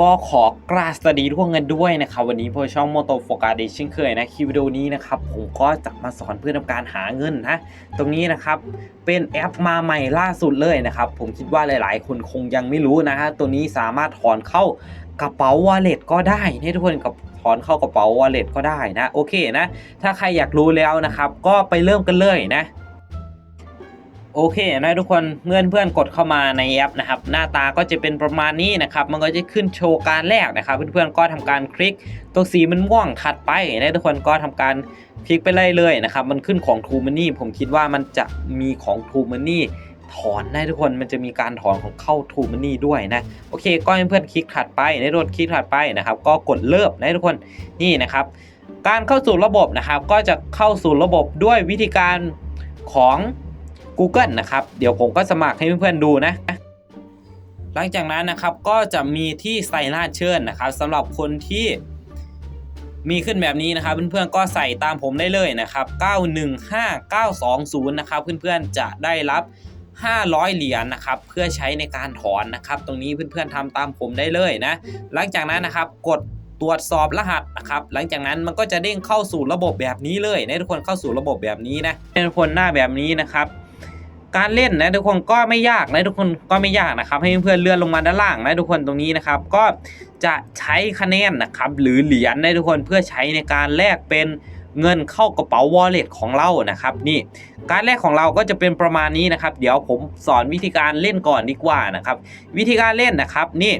ก็ขอกราบสวัสดีทุกคนกันด้วยนะครับ วันนี้พอช่องโมโตโฟกัสเดชิ่งเคยนะคลิปวิดีโอนี้นะครับ ผมก็จะมาสอนเพื่อทำการหาเงินนะตรงนี้นะครับเป็นแอปมาใหม่ล่าสุดเลยนะครับ ผมคิดว่าหลาย ๆ คนคงยังไม่รู้นะฮะตัวนี้สามารถถอนเข้ากระเป๋าวอลเล็ตก็ได้นะทุกคนกับถอนเข้ากระเป๋าวอลเล็ตก็ได้นะโอเคนะ ถ้าใครอยากรู้แล้วนะครับ ก็ไปเริ่มกันเลยนะ โอเคนะทุกคนเมื่อนเพื่อนกดเข้ามาในแอปนะครับหน้าตาก็จะเป็นประมาณนี้นะครับมันก็จะขึ้นโชว์การแรกนะครับ เพื่อนๆก็ทำการคลิกตัวสีมันม่วงถัดไปนะทุกคนก็ทำการคลิกไปเรื่อยๆนะครับมันขึ้นของ True Money ผมคิดว่ามันจะมีของ True Money ถอนได้ทุกคนมันจะมีการถอนของเข้า True Money ด้วยนะโอเค ก็ให้เพื่อนคลิกถัดไปในรถคลิกถัดไปนะครับก็กดเริ่มนะทุกคนนี่นะครับการเข้าสู่ระบบนะครับก็จะเข้าสู่ระบบด้วยวิธีการของ Google นะครับ เดี๋ยวผมก็สมัครให้เพื่อนๆดูนะ หลังจากนั้นนะครับก็จะมีที่ใส่รหัสเชิญนะครับสำหรับคนที่มีขึ้นแบบนี้นะครับเพื่อนๆก็ใส่ตามผมได้เลยนะครับ 915920 นะครับเพื่อนๆจะได้รับ 500 เหรียญนะครับเพื่อใช้ในการถอนนะครับ ตรงนี้เพื่อนๆทำตามผมได้เลยนะ หลังจากนั้นนะครับกดตรวจสอบรหัสนะครับ หลังจากนั้นมันก็จะเด้งเข้าสู่ระบบแบบนี้เลยนะทุกคนเข้าสู่ระบบแบบนี้นะเป็นคนหน้าแบบนี้นะครับ การเล่นนะทุกคนก็ไม่ยากนะทุกคนก็ไม่ยากนะครับ ให้เพื่อนๆเลื่อนลงมาด้านล่างนะทุกคนตรงนี้นะครับ ก็จะใช้คะแนนนะครับ หรือเหรียญนะทุกคนเพื่อใช้ในการแลกเป็นเงินเข้ากระเป๋าวอลเล็ตของเรานะครับนี่การแลกของเราก็จะเป็นประมาณนี้นะครับ เดี๋ยวผมสอนวิธีการเล่นก่อนดีกว่านะครับ วิธีการเล่นนะครับนี่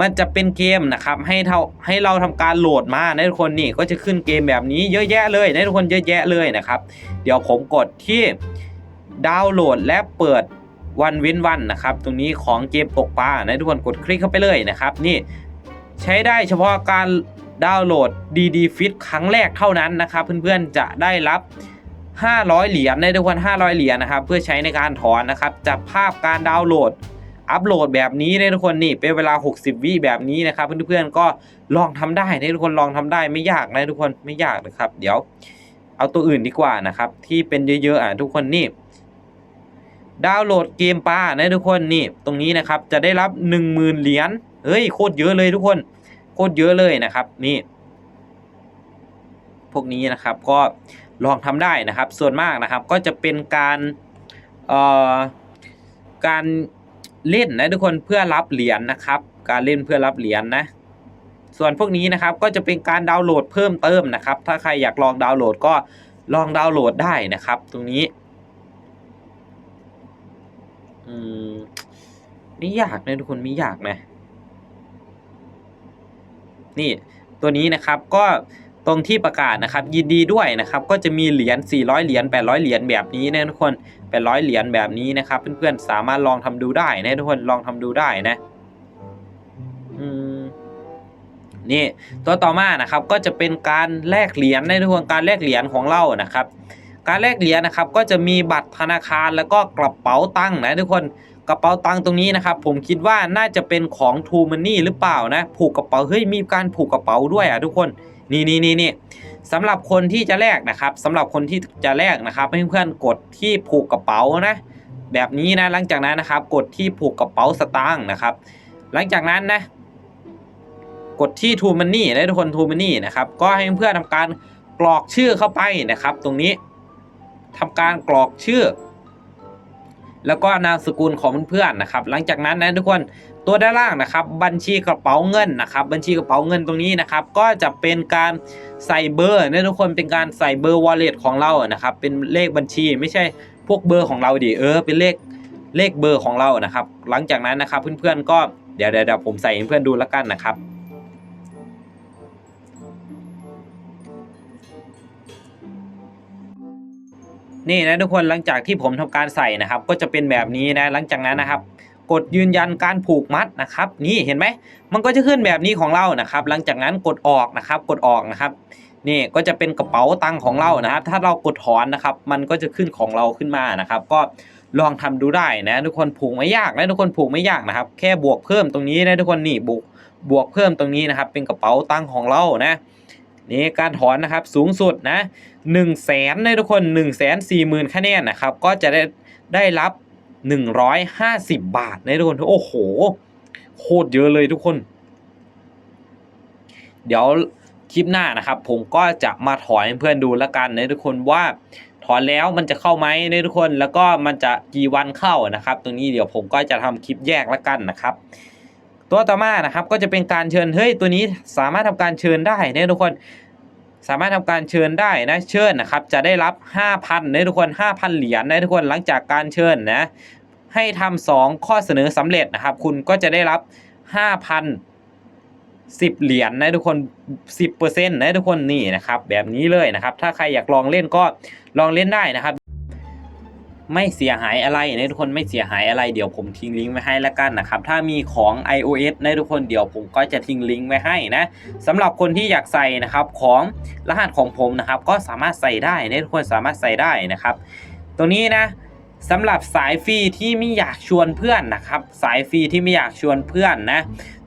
มันจะเป็นเกมนะครับให้เท่าให้เราทำการโหลดมานะทุกคนนี่ก็จะขึ้นเกมแบบนี้เยอะแยะเลยนะทุกคนเยอะแยะเลยนะครับ เดี๋ยวผมกดที่ ดาวน์โหลดและเปิดวันเว้นวันนะครับ ตรงนี้ของเกมตกปลานะทุกคนกดคลิกเข้าไปเลยนะครับนี่ใช้ได้เฉพาะการดาวน์โหลด DD Fit ครั้งแรกเท่านั้นนะครับ เพื่อนๆจะได้รับ 500 เหรียญในทุกคน500 เหรียญนะครับเพื่อใช้ในการถอนนะครับจากภาพการดาวน์โหลดอัปโหลดแบบนี้นะทุกคนนี่เป็นเวลา 60 วิแบบนี้นะครับ เพื่อนๆก็ลองทำได้นะทุกคนลองทำได้ไม่ยากนะทุกคนไม่ยากนะครับ เดี๋ยวเอาตัวอื่นดีกว่านะครับ ที่เป็นเยอะๆอะทุกคนนี่ ดาวน์โหลดเกมปลานะทุกคนนี่ตรงนี้นะครับจะได้รับ 10,000 เหรียญเฮ้ยโคตรเยอะเลยทุกคน โคตรเยอะเลยนะครับนี่ พวกนี้นะครับก็ลองทำได้นะครับ ส่วนมากนะครับก็จะเป็นการเอ่อการเล่นนะทุกคนเพื่อรับเหรียญนะครับ การเล่นเพื่อรับเหรียญนะส่วนพวกนี้นะครับก็จะเป็นการดาวน์โหลดเพิ่มเติมนะครับ ถ้าใครอยากลองดาวน์โหลดก็ลองดาวน์โหลดได้นะครับ ตรงนี้ อืมไม่ยากนะทุกคนไม่ยากนะ นี่ตัวนี้นะครับก็ตรงที่ประกาศนะครับ ยินดีด้วยนะครับ ก็จะมีเหรียญ400เหรียญ800เหรียญแบบนี้นะทุกคน800เหรียญแบบนี้นะครับ เพื่อนๆสามารถลองทำดูได้นะทุกคนลองทำดูได้นะอืมนี่ตัวต่อมานะครับก็จะเป็นการแลกเหรียญนะทุกคนการแลกเหรียญของเรานะครับ การแลกเหรียญนะครับก็จะมีบัตรธนาคารแล้วก็กระเป๋าตังค์นะทุกคนกระเป๋าตังค์ตรงนี้นะครับผมคิดว่าน่าจะเป็นของ True Money หรือเปล่านะผูกกระเป๋าเฮ้ยมีการผูกกระเป๋าด้วยอะทุกคนนี่นี่นี่นี่สำหรับคนที่จะแลกนะครับสำหรับคนที่จะแลกนะครับให้เพื่อนๆกดที่ผูกกระเป๋านะแบบนี้นะหลังจากนั้นนะครับกดที่ผูกกระเป๋าสตางค์นะครับ หลังจากนั้นนะกดที่ True Money นะทุกคน True Money นะครับก็ให้เพื่อนๆทำการกรอกชื่อเข้าไปนะครับ ตรงนี้ ทำการกรอกชื่อ แล้วก็นามสกุลของเพื่อนๆนะครับ หลังจากนั้นนะทุกคนตัวด้านล่างนะครับ บัญชีกระเป๋าเงินนะครับ บัญชีกระเป๋าเงินตรงนี้นะครับ ก็จะเป็นการใส่เบอร์นะทุกคนเป็นการใส่เบอร์ wallet ของเรานะครับ เป็นเลขบัญชีไม่ใช่พวกเบอร์ของเราดิเออ เป็นเลขเลขเบอร์ของเรานะครับ หลังจากนั้นนะครับเพื่อนๆก็เดี๋ยวเดี๋ยวผมใส่เพื่อนดูแล้วกันนะครับ นี่นะทุกคนหลังจากที่ผมทำการใส่นะครับ ก็จะเป็นแบบนี้นะหลังจากนั้นนะครับกดยืนยันการผูกมัดนะครับ นี่เห็นไหมมันก็จะขึ้นแบบนี้ของเรานะครับ หลังจากนั้นกดออกนะครับ กดออกนะครับ นี่ก็จะเป็นกระเป๋าตังของเรานะครับ ถ้าเรากดถอนนะครับ มันก็จะขึ้นของเราขึ้นมานะครับ ก็ลองทำดูได้นะ ทุกคนผูกไม่ยากนะทุกคนผูกไม่ยากนะครับ แค่บวกเพิ่มตรงนี้นะทุกคนนี่บวกบวกเพิ่มตรงนี้นะครับ เป็นกระเป๋าตังของเรานะ นี่การถอนนะครับสูงสุดนะ1นึ่งแสนนะทุกคน1นึ่งแสนสี่หมื่นคะแนนนะครับก็จะได้ได้รับ 150 บาทนะทุกคนโอ้โหโคตรเยอะเลยทุกคน เดี๋ยวคลิปหน้านะครับ ผมก็จะมาถอนให้เพื่อนดูแล้วกันนะทุกคนว่าถอนแล้วมันจะเข้าไหมนะทุกคนแล้วก็มันจะกี่วันเข้านะครับ ตรงนี้เดี๋ยวผมก็จะทำคลิปแยกแล้วกันนะครับ ตัวต่อมานะครับก็จะเป็นการเชิญเฮ้ยตัวนี้สามารถทำการเชิญได้นะทุกคนสามารถทำการเชิญได้นะเชิญนะครับจะได้รับ 5,000นะทุกคน 5,000 เหรียญนะทุกคนหลังจากการเชิญนะให้ทำสองข้อเสนอสำเร็จนะครับ คุณก็จะได้รับ 5,000 10 เหรียญนะทุกคน 10%นะทุกคนนี่นะครับแบบนี้เลยนะครับ ถ้าใครอยากลองเล่นก็ลองเล่นได้นะครับ ไม่เสียหายอะไรนะทุกคนไม่เสียหายอะไรเดี๋ยวผมทิ้งลิงก์ไว้ให้แล้วกันนะครับ ถ้ามีของ iOS นะทุกคนเดี๋ยวผมก็จะทิ้งลิงก์ไว้ให้นะสำหรับคนที่อยากใส่นะครับของรหัสของผมนะครับ ก็สามารถใส่ได้นะทุกคนสามารถใส่ได้นะครับ ตรงนี้นะสำหรับสายฟรีที่ไม่อยากชวนเพื่อนนะครับ สายฟรีที่ไม่อยากชวนเพื่อนนะ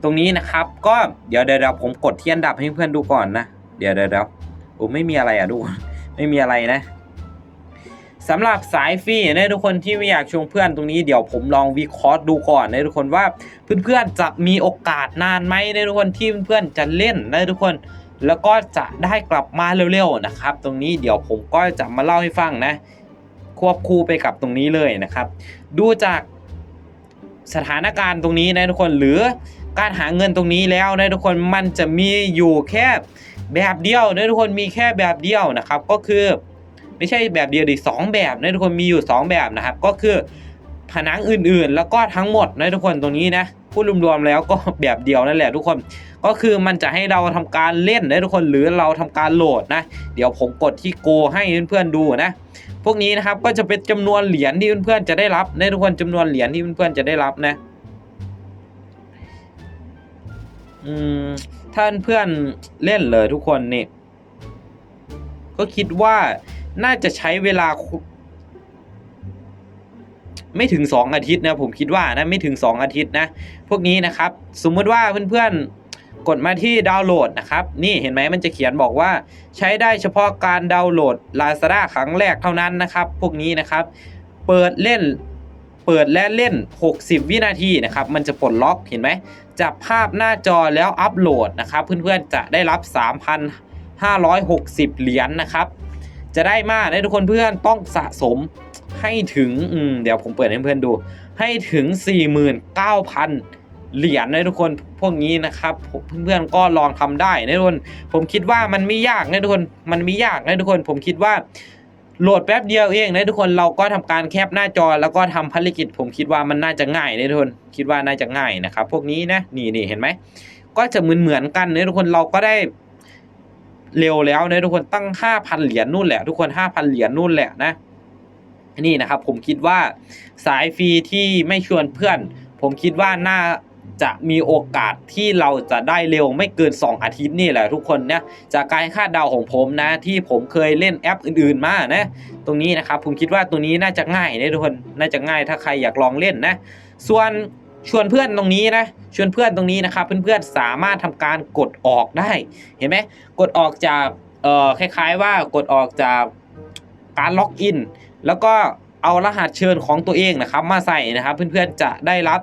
ตรงนี้นะครับก็เดี๋ยวเดี๋ยวผมกดเทียนดับให้เพื่อนดูก่อนนะ เดี๋ยวเดี๋ยวเดี๋ยวโอ้ไม่มีอะไรอะทุกคนไม่มีอะไรนะ สำหรับสายฟรีนะทุกคนที่ไม่อยากชวนเพื่อนตรงนี้เดี๋ยวผมลองวิเคราะห์ดูก่อนนะทุกคนว่าเพื่อนๆจะมีโอกาสนานไหมนะทุกคนที่เพื่อนๆจะเล่นนะทุกคน แล้วก็จะได้กลับมาเร็วๆนะครับ ตรงนี้เดี๋ยวผมก็จะมาเล่าให้ฟังนะ ควบคู่ไปกับตรงนี้เลยนะครับ ดูจากสถานการณ์ตรงนี้นะทุกคนหรือการหาเงินตรงนี้แล้วนะทุกคนมันจะมีอยู่แค่แบบเดียวนะทุกคนมีแค่แบบเดียวนะครับ ก็คือ ไม่ใช่แบบเดียวดิสองแบบนะทุกคนมีอยู่สองแบบนะครับ ก็คือผนังอื่นๆ แล้วก็ทั้งหมดนะทุกคนตรงนี้นะพูดรวมๆแล้วก็แบบเดียวนั่นแหละทุกคน ก็คือมันจะให้เราทำการเล่นนะทุกคนหรือเราทำการโหลดนะ เดี๋ยวผมกดที่โกให้เพื่อนๆดูนะ พวกนี้นะครับก็จะเป็นจำนวนเหรียญที่เพื่อนๆจะได้รับนะทุกคนจำนวนเหรียญที่เพื่อนๆจะได้รับนะอืมถ้าเพื่อนเล่นเลยทุกคนนี่ก็คิดว่า น่าจะใช้เวลา ไม่ถึง 2 อาทิตย์นะผมคิดว่านะไม่ถึง 2 อาทิตย์นะ พวกนี้นะครับ สมมุติว่าเพื่อนๆกดมาที่ดาวน์โหลดนะครับ นี่เห็นไหมมันจะเขียนบอกว่า ใช้ได้เฉพาะการดาวน์โหลด Lazada ครั้งแรกเท่านั้นนะครับ พวกนี้นะครับ เปิดเล่นเปิดและเล่น 60 วินาทีนะครับ มันจะปลดล็อกเห็นไหม จับภาพหน้าจอแล้วอัปโหลดนะครับ เพื่อนๆจะได้รับ 3,560 เหรียญนะครับ จะได้มากนะทุกคนเพื่อนต้องสะสมให้ถึงเดี๋ยวผมเปิดให้เพื่อนดู ให้ถึง 49,000 เหรียญนะทุกคนพวกนี้นะครับเพื่อนๆก็ลองทำได้นะทุกคน ผมคิดว่ามันไม่ยากนะทุกคนมันไม่ยากนะทุกคน ผมคิดว่าโหลดแป๊บเดียวเองนะทุกคนเราก็ทำการแคปหน้าจอแล้วก็ทำภารกิจ ผมคิดว่ามันน่าจะง่ายนะทุกคนคิดว่าน่าจะง่ายนะครับพวกนี้นะนี่นี่เห็นไหมก็จะเหมือนเหมือนกันนะทุกคนเราก็ได้ เร็วแล้วนะทุกคนตั้ง 5,000 เหรียญนู่นแหละ ทุกคน 5,000 เหรียญนู่นแหละนะนี่นะครับผมคิดว่าสายฟรีที่ไม่ชวนเพื่อน ผมคิดว่าน่าจะมีโอกาสที่เราจะได้เร็วไม่เกิน 2 อาทิตย์นี่แหละทุกคนนะจากการคาดเดาของผมนะ ที่ผมเคยเล่นแอปอื่นๆมานะตรงนี้นะครับผมคิดว่าตัวนี้น่าจะง่ายนะทุกคนน่าจะง่ายถ้าใครอยากลองเล่นนะ ส่วน ชวนเพื่อนตรงนี้นะชวนเพื่อนตรงนี้นะครับเพื่อนๆสามารถทำการกดออกได้เห็นไหมกดออกจากเอ่อคล้ายๆว่ากดออกจากการล็อกอินแล้วก็เอารหัสเชิญของตัวเองนะครับมาใส่นะครับเพื่อนๆจะได้รับ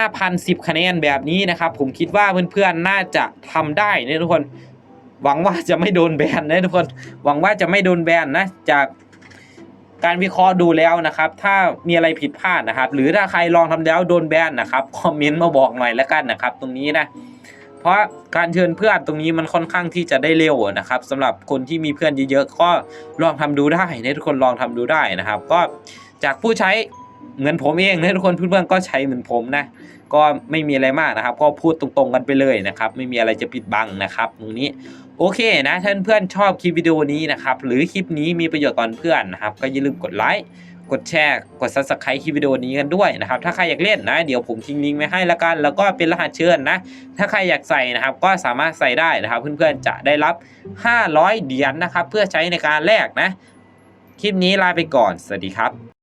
5,010 คะแนนแบบนี้นะครับ ผมคิดว่าเพื่อนๆน่าจะทำได้นะทุกคน หวังว่าจะไม่โดนแบนนะทุกคน หวังว่าจะไม่โดนแบนนะจาก การวิเคราะห์ดูแล้วนะครับ ถ้ามีอะไรผิดพลาดนะครับ หรือถ้าใครลองทำแล้วโดนแบนนะครับคอมเมนต์มาบอกหน่อยแล้วกันนะครับ ตรงนี้นะเพราะการเชิญเพื่อนตรงนี้มันค่อนข้างที่จะได้เร็วนะครับสำหรับคนที่มีเพื่อนเยอะๆก็ลองทำดูได้นะทุกคนลองทำดูได้นะครับ ก็จากผู้ใช้ เหมือนผมเองนะทุกคนเพื่อนๆก็ใช้เหมือนผมนะ ก็ไม่มีอะไรมากนะครับ ก็พูดตรงๆกันไปเลยนะครับ ไม่มีอะไรจะปิดบังนะครับตรงนี้โอเคนะถ้านเพื่อนชอบคลิปวิดีโอนี้นะครับ หรือคลิปนี้มีประโยชน์ต่อเพื่อนนะครับ ก็อย่าลืมกดไลค์กดแชร์กด subscribe คลิปวิดีโอนี้กันด้วยนะครับ ถ้าใครอยากเล่นนะ เดี๋ยวผมทิ้งลิงก์ไว้ให้ละกัน แล้วก็เป็นรหัสเชิญนะ ถ้าใครอยากใส่นะครับ ก็สามารถใส่ได้นะครับ เพื่อนๆจะได้รับ 500 เหรียญนะครับ เพื่อใช้ในการแลกนะ คลิปนี้ลาไปก่อน สวัสดีครับ